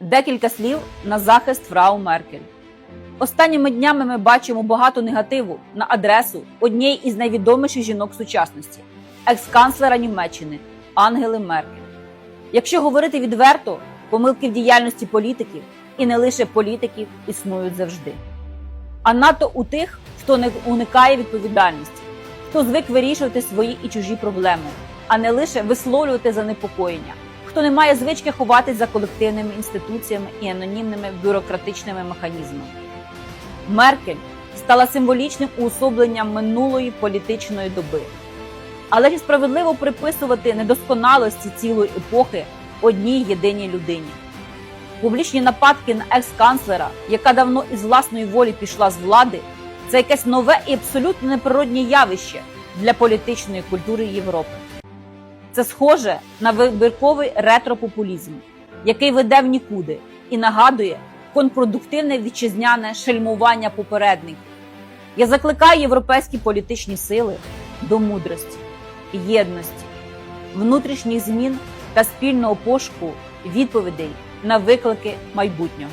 Декілька слів на захист Фрау Меркель. Останніми днями ми бачимо багато негативу на адресу однієї із найвідоміших жінок сучасності екс-канцлера Німеччини Ангели Меркель. Якщо говорити відверто, помилки в діяльності політиків і не лише політиків існують завжди. А надто у тих, хто не уникає відповідальності, хто звик вирішувати свої і чужі проблеми, а не лише висловлювати занепокоєння, хто не має звички ховатись за колективними інституціями і анонімними бюрократичними механізмами. Меркель стала символічним уособленням минулої політичної доби. Але чи справедливо приписувати недосконалості цілої епохи одній єдиній людині? Публічні нападки на екс-канцлера, яка давно із власної волі пішла з влади, це якесь нове і абсолютно неприроднє явище для політичної культури Європи. Це схоже на вибірковий ретропопулізм, який веде в нікуди і нагадує контрпродуктивне вітчизняне шельмування попередників. Я закликаю європейські політичні сили до мудрості, єдності, внутрішніх змін та спільного пошуку відповідей на виклики майбутнього.